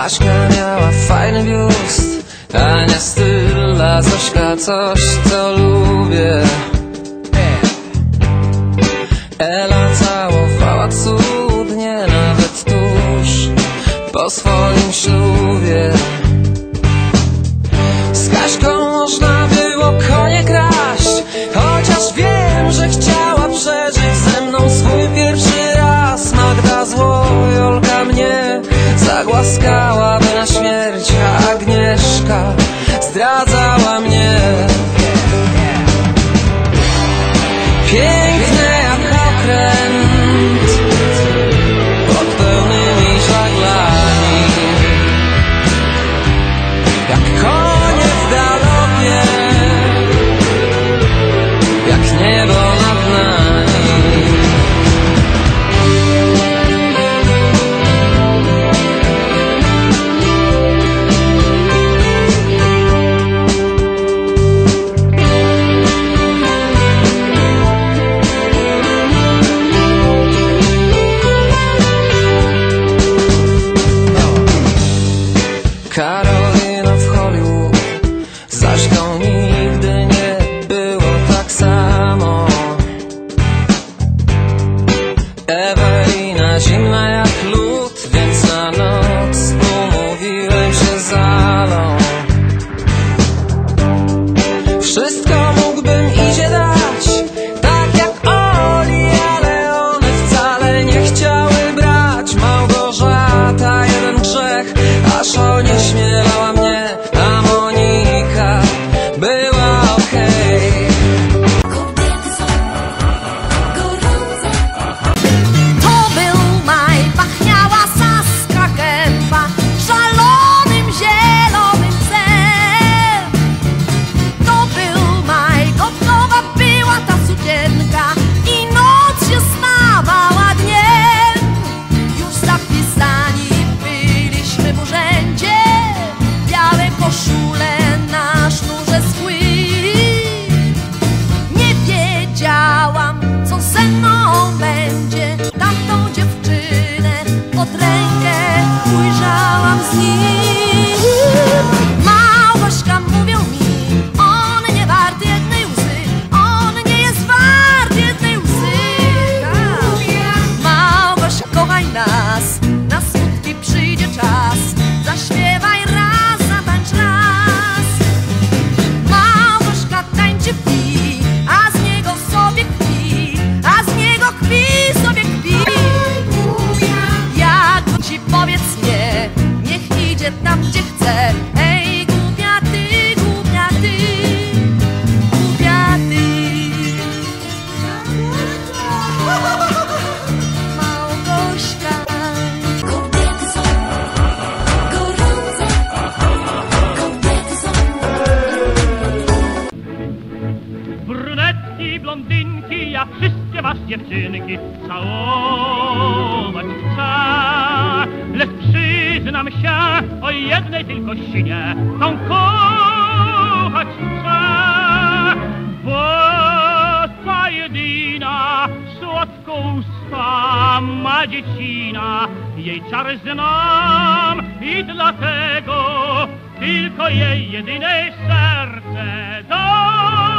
Paśka miała fajny biust, a nie styl dla coś, co lubię. kazała mi 亲爱的。Całować chcę. Lecz przyznam się o jednej tylko sinie, tą kochać chcę. Bo ta jedyna słodko usta ma dziecina, jej czar znam i dlatego tylko jej jedyne serce dam.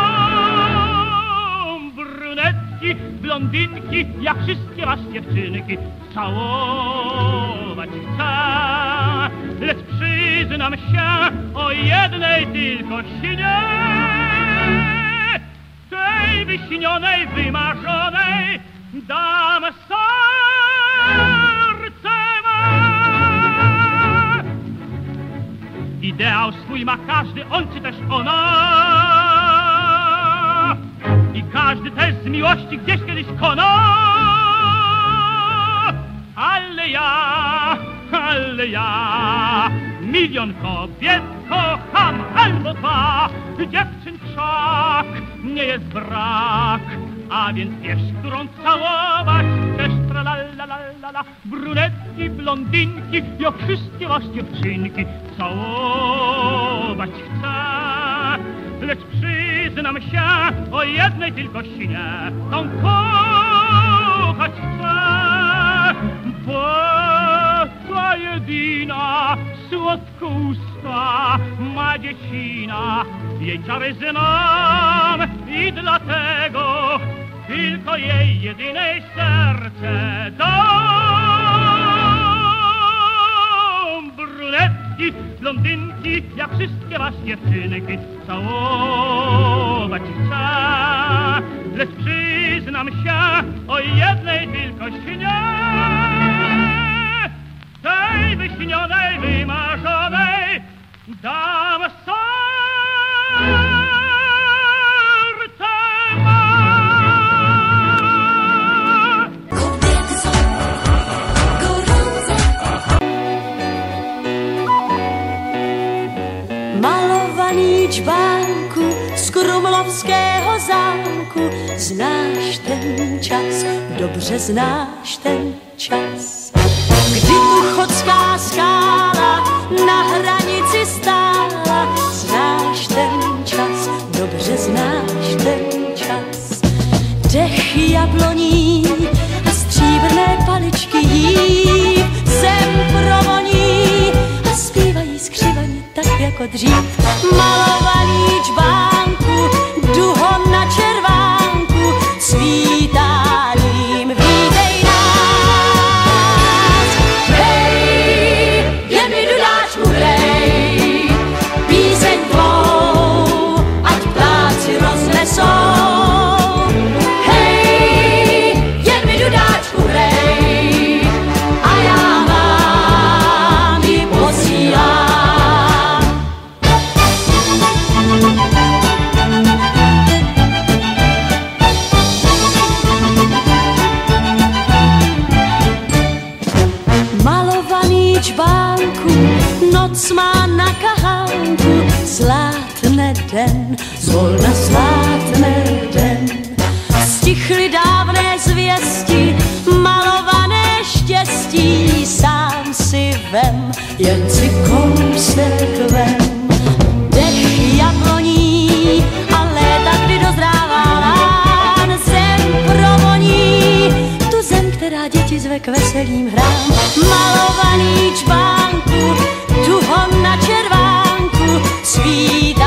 Brunetki, blondynki, jak wszystkie was dziewczynki, całować chcę. Lecz przyznam się o jednej tylko sinie, tej wyśnionej, wymarzonej dam serce me. Ideał swój ma każdy, on czy też ona. I każdy też z miłości gdzieś kiedyś kona. Ale ja, ale ja, milion kobiet kocham albo dwa. Dziewczyn wszak nie jest brak. A więc wiesz, którą całować chcesz, tra la la la la la Brunetki, blondynki, jak wszystkie was dziewczynki Całować chcę Lecz przyznam się o jednej tylko sinie Tą kochać chcę Bo ta jedyna słodko usta ma dziecina jej czary znam i dlatego tylko jej jedynej serce dam. Brunetki, blondynki, jak wszystkie was dziewczynki, całować chcę. Lecz przyznam się o jednej tylko śnie. Tej wyśnionej, wymarzonej dam serce čbánku z Krumlovského zámku. Znáš ten čas, dobře znáš ten čas, kdy tu chodská skála tak jako dřív. Malovalíč den, zvolna zlátne den. Stichly dávné zvěsti, malované štěstí, sám si vem, jen si kousek vem. Dech jabloní a léta, kdy dozrává lán, zem provoní, tu zem, která děti zve k veselým hrám. Malovaný čbánku, tuhon na červánku, svítáním